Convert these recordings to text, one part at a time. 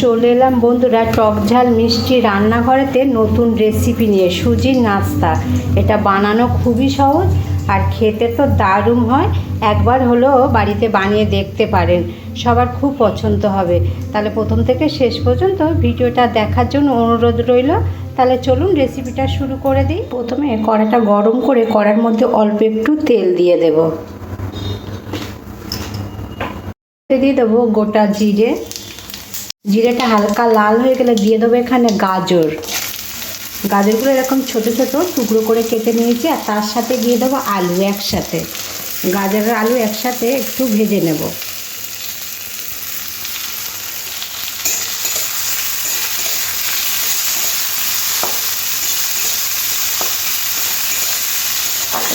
চলে এলাম। বন্ধুরা, টক ঝাল, মিষ্টি রান্নাঘরেতে নতুন রেসিপি নিয়ে। সুজির নাস্তা। এটা বানানো খুবই সহজ আর খেতে তো দারুণ হয়। একবার হলেও বাড়িতে বানিয়ে দেখতে পারেন। সবার খুব পছন্দ হবে। তাহলে প্রথম থেকে শেষ পর্যন্ত ভিডিওটা দেখার জন্য অনুরোধ রইল। তাহলে চলুন রেসিপিটা শুরু করে দিই। প্রথমে কড়াটা গরম করে কড়ার মধ্যে অল্প একটু তেল দিয়ে দেবো। দিয়ে দেবো গোটা জিরে। জিরেটা হালকা লাল হয়ে গেলে দিয়ে দেবো এখানে গাজর। গাজরগুলো এরকম ছোট ছোট টুকরো করে কেটে নিয়েছি আর তার সাথে দিয়ে দেবো আলু একসাথে। গাজরের আলু একসাথে একটু ভেজে নেব।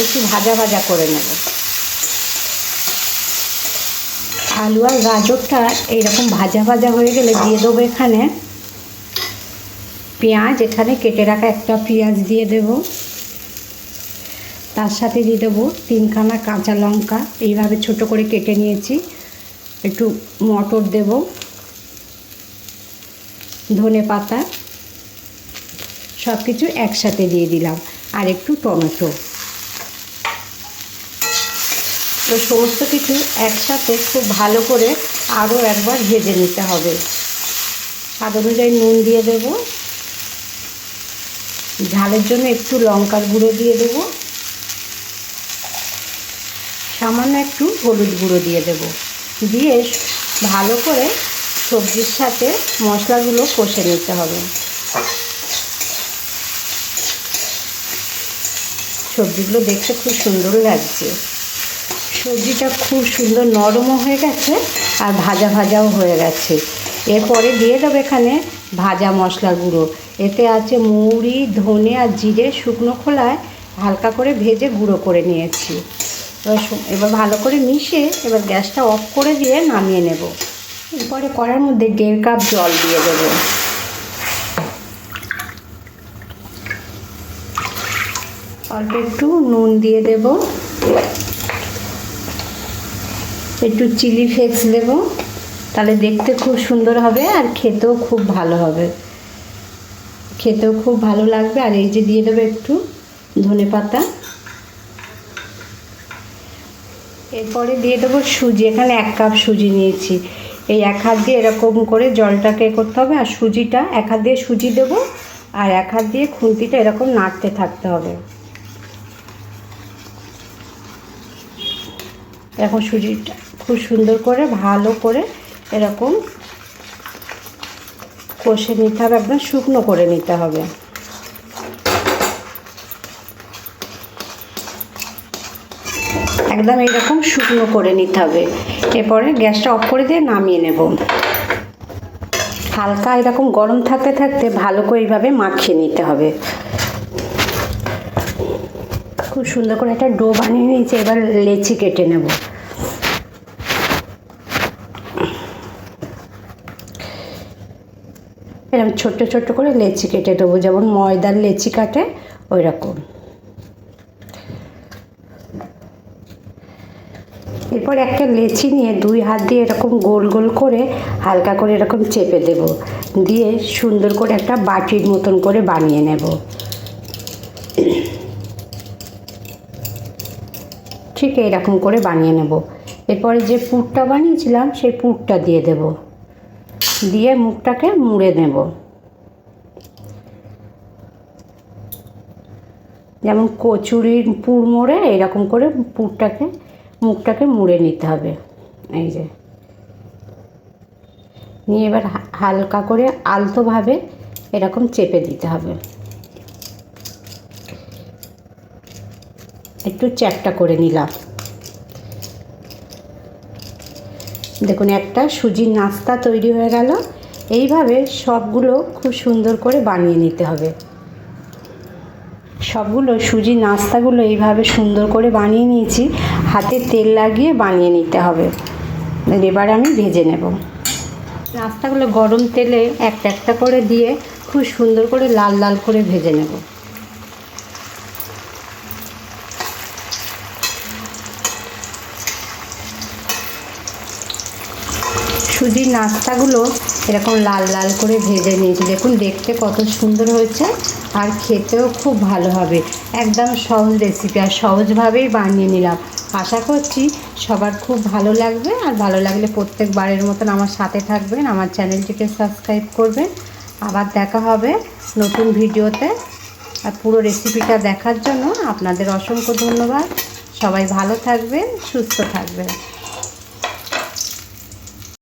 একটু ভাজা ভাজা করে নেব। আলু আর গাজরটা এইরকম ভাজা ভাজা হয়ে গেলে দিয়ে দেবো এখানে। পেঁয়াজ, এখানে কেটে রাখা একটা পেঁয়াজ দিয়ে দেব। তার সাথে দিয়ে দেবো তিনখানা কাঁচা লঙ্কা, এইভাবে ছোট করে কেটে নিয়েছি। একটু মটর দেব। ধনে পাতা সব কিছু একসাথে দিয়ে দিলাম। আর একটু টমেটো। তো সমস্ত কিছু একসাথে খুব ভালো করে আরও একবার ভেজে নিতে হবে। স্বাদ অনুযায়ী নুন দিয়ে দেব। ঝালের জন্য একটু লঙ্কার গুঁড়ো দিয়ে দেব। সামান্য একটু হলুদ গুঁড়ো দিয়ে দেব। দিয়ে ভালো করে সবজির সাথে মশলাগুলো কষে নিতে হবে। সবজিগুলো দেখতে খুব সুন্দর লাগছে। সবজিটা খুব সুন্দর নরমও হয়ে গেছে আর ভাজা ভাজাও হয়ে গেছে। এরপরে দিয়ে দেবো এখানে ভাজা মশলা গুঁড়ো। এতে আছে মৌরি, ধনে আর জিরে শুকনো খোলায় হালকা করে ভেজে গুঁড়ো করে নিয়েছি। এবার এবার ভালো করে মিশিয়ে এবার গ্যাসটা অফ করে দিয়ে নামিয়ে নেব। এরপরে কড়ার মধ্যে দেড় কাপ জল দিয়ে দেবো। অল্প একটু নুন দিয়ে দেবো। একটু চিলি ফ্লেক্স দেব। তাহলে দেখতে খুব সুন্দর হবে আর খেতেও খুব ভালো হবে। খেতেও খুব ভালো লাগবে। আর এই যে দিয়ে দেবো একটু ধনে পাতা। এরপরে দিয়ে দেবো সুজি। এখানে এক কাপ সুজি নিয়েছি। এই এক হাত দিয়ে এরকম করে জলটাকে করতে হবে। আর সুজিটা, এক হাত দিয়ে সুজি দেবো আর এক হাত দিয়ে খুন্তিটা এরকম নাড়তে থাকতে হবে। এখন সুজিটা খুব সুন্দর করে, ভালো করে এরকম কষে নিতে হবে, আপনার শুকনো করে নিতে হবে। একদম এরকম শুকনো করে নিতে হবে। এরপরে গ্যাসটা অফ করে দিয়ে নামিয়ে নেব। হালকা এরকম গরম থাকতে থাকতে ভালো করে এইভাবে মাখিয়ে নিতে হবে। খুব সুন্দর করে একটা ডো বানিয়ে নিয়েছি, এবার লেচি কেটে নেব। এরকম ছোট্ট ছোট্ট করে লেচি কেটে দেবো। যেমন ময়দার লেচি কাটে ওই রকম এরপর একটা লেচি নিয়ে দুই হাত দিয়ে এরকম গোল গোল করে হালকা করে এরকম চেপে দেব। দিয়ে সুন্দর করে একটা বাটির মতন করে বানিয়ে নেব। ঠিক এরকম করে বানিয়ে নেব। এরপরে যে পুরটা বানিয়েছিলাম, সেই পুরটা দিয়ে দেব। দিয়ে মুখটাকে মুড়ে নেব। যেমন কচুরির পুর মোড়ে এরকম করে পুরটাকে, মুখটাকে মুড়ে নিতে হবে। এই যে। নিয়ে এবার হালকা করে আলতোভাবে এরকম চেপে দিতে হবে। একটু চ্যাপটা করে নিলাম। দেখুন, একটা সুজির নাস্তা তৈরি হয়ে গেল। এইভাবে সবগুলো খুব সুন্দর করে বানিয়ে নিতে হবে। সবগুলো সুজি নাস্তাগুলো এইভাবে সুন্দর করে বানিয়ে নিয়েছি। হাতে তেল লাগিয়ে বানিয়ে নিতে হবে। এবার আমি ভেজে নেব। নাস্তাগুলো গরম তেলে একটা একটা করে দিয়ে খুব সুন্দর করে লাল লাল করে ভেজে নেব। সুজির নাস্তাগুলো এরকম লাল লাল করে ভেজে নিয়েছি। দেখুন, দেখতে কত সুন্দর হয়েছে আর খেতেও খুব ভালো হবে। একদম সহজ রেসিপি আর সহজভাবেই বানিয়ে নিলাম। আশা করছি সবার খুব ভালো লাগবে আর ভালো লাগলে প্রত্যেকবারের মতন আমার সাথে থাকবেন, আমার চ্যানেলটিকে সাবস্ক্রাইব করবেন। আবার দেখা হবে নতুন ভিডিওতে। আর পুরো রেসিপিটা দেখার জন্য আপনাদের অসংখ্য ধন্যবাদ। সবাই ভালো থাকবেন, সুস্থ থাকবেন।